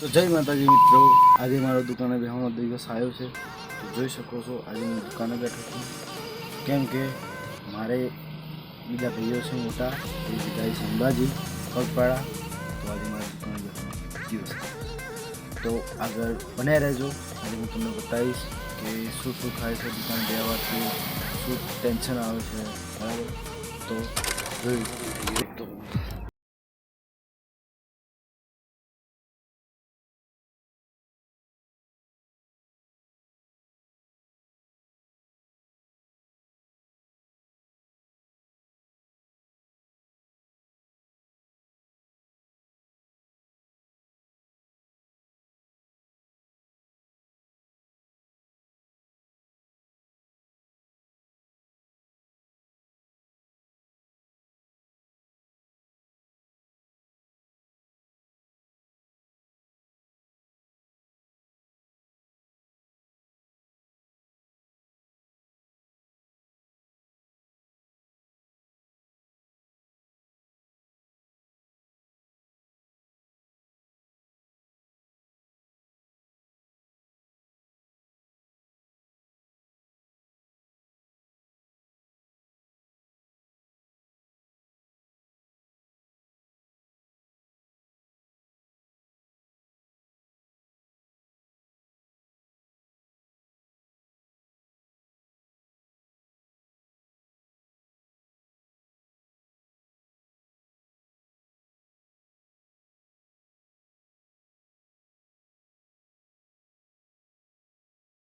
તો જય માતાજી મિત્રો. આજે મારો દુકાને બેહવાનો દિવસ આવ્યો છે. તો જોઈ શકો છો, આજે હું દુકાને બેઠો છું. કેમ કે મારે બીજા ભાઈઓ છે મોટા, એ બીજા છે અંબાજી, પગપાળા. તો આજે મારા દુકાને બેહવાનો દિવસ તો આગળ બન્યા રહેજો. આજે હું તમને બતાવીશ કે શું શું થાય છે દુકાન બેહવાથી, શું ટેન્શન આવે છે. બરાબર? તો જોઈ. તો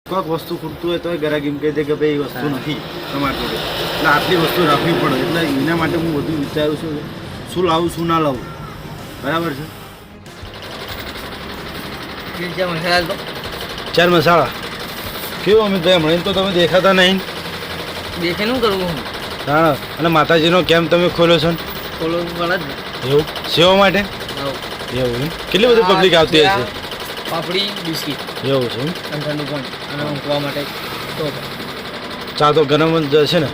કોઈક વસ્તુ ખૂટતું હોય તો ગરાક એમ કહી દે કે ભાઈ વસ્તુ નથી તમારી જોડે. એટલે આટલી વસ્તુ રાખવી પડે. એટલે એના માટે હું બધું વિચારું છું શું લાવું શું ના લાવું. બરાબર છે? ચાર મસાલા કેવું અમે તો હમણાં તો તમે દેખાતા નહીં. દેખે શું કરવું હું? અને માતાજીનો કેમ તમે ખોલ્યો છો ખોલો એવું? સેવા માટે? એવું કેટલી બધી પબ્લિક આવતી હશે પાપડી બિસ્કિટ. એવું છે અને ઠંડુ પણ. અને ઊંઘવા માટે તો ચા તો ગરમ જ છે ને?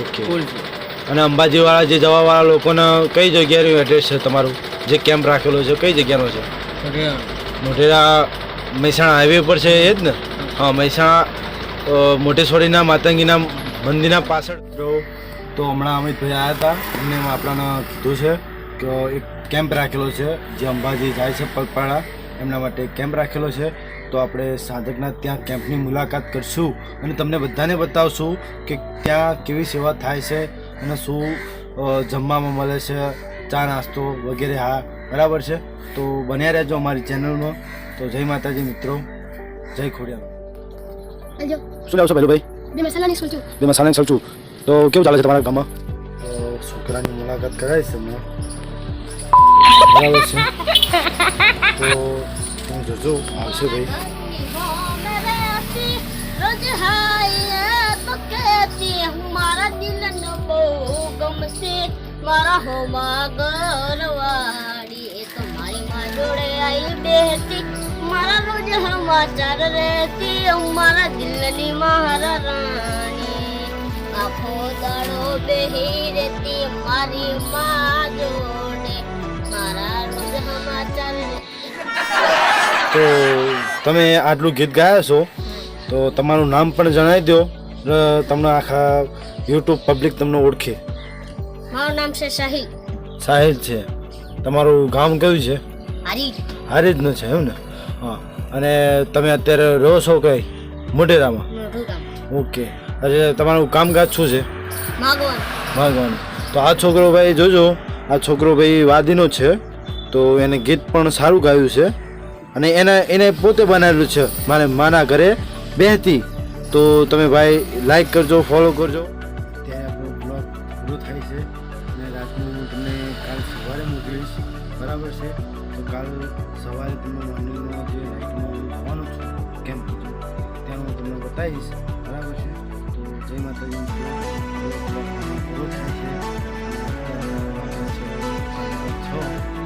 ઓકે. અને અંબાજીવાળા જે જવાવાળા લોકોને કઈ જગ્યાનું એડ્રેસ છે તમારું? જે કેમ્પ રાખેલો છે કઈ જગ્યાનો છે? મોઢેરા. મોટેરા મહેસાણા હાઈવે પર છે એ જ ને? હા. મહેસાણા મોટેશ્વરીના માતંગીના મંદિરના પાછળ. તો હમણાં અમિતભાઈ આવ્યા હતા. એમને આપણાને કીધું છે કે એક કેમ્પ રાખેલો છે જે અંબાજી જાય છે પગપાળા. એમના માટે કેમ્પ રાખેલો છે. તો આપણે સાધકના ત્યાં કેમ્પની મુલાકાત કરશું અને તમને બધાને બતાવશું કે ત્યાં કેવી સેવા થાય છે અને શું જમવામાં મળે છે ચા નાસ્તો વગેરે હા બરાબર છે? તો બન્યા રહેજો અમારી ચેનલમાં. તો જય માતાજી મિત્રો જય ખોડિયા શું લાવશો પહેલું ભાઈ? બે મસાલાની સોચું બે મસાલાની સલચું તો કેવું ચાલે છે તમારા ગામમાં? છોકરાની મુલાકાત કરાય છે હમણાં. બરાબર છે તો હું જોજો આવશે ભાઈ. મારા દિલનો બહુ ગમશે. મારા હોમાં ઘરવાળી એ તો મારી માં જોડે આવી બેહતી મારા રોજ હમાચાર રહેતી હું મારા દિલની મહારાણી આખો દાડો બેહી રહેતી મારી માં તો તમે આટલું ગીત ગાયા છો તો તમારું નામ પણ જણાવી દો તમને આખા યુટ્યુબ પબ્લિક તમને ઓળખે. મારું નામ છે સાહિલ સાહેબ છે. તમારું ગામ કયું છે? હારી હારીજનું છે એમ ને? હા. અને તમે અત્યારે રહો છો કઈ મોઢેરામાં? ઓકે. અરે તમારું કામકાજ શું છે? માગવાનું. તો આ છોકરો ભાઈ જોજો આ છોકરો ભાઈ વાદીનો છે. તો એને ગીત પણ સારું ગાયું છે. અને એને એને પોતે બનાવેલું છે. મારે માના ઘરે બેહતી તો તમે ભાઈ લાઈક કરજો ફોલો કરજો. ત્યારે આપણો બ્લોગ પૂરો થાય છે. અને રાતનું હું તમને કાલ સવારે મોકલીશ. બરાબર છે? તો કાલ સવારે તમે મોર્નિંગમાં જે નાઇટમાં હું આવવાનો છું કેમ ત્યાં હું તમને બતાવીશ. બરાબર છે? તો જય માતાજી. પૂરો થાય છે. છ.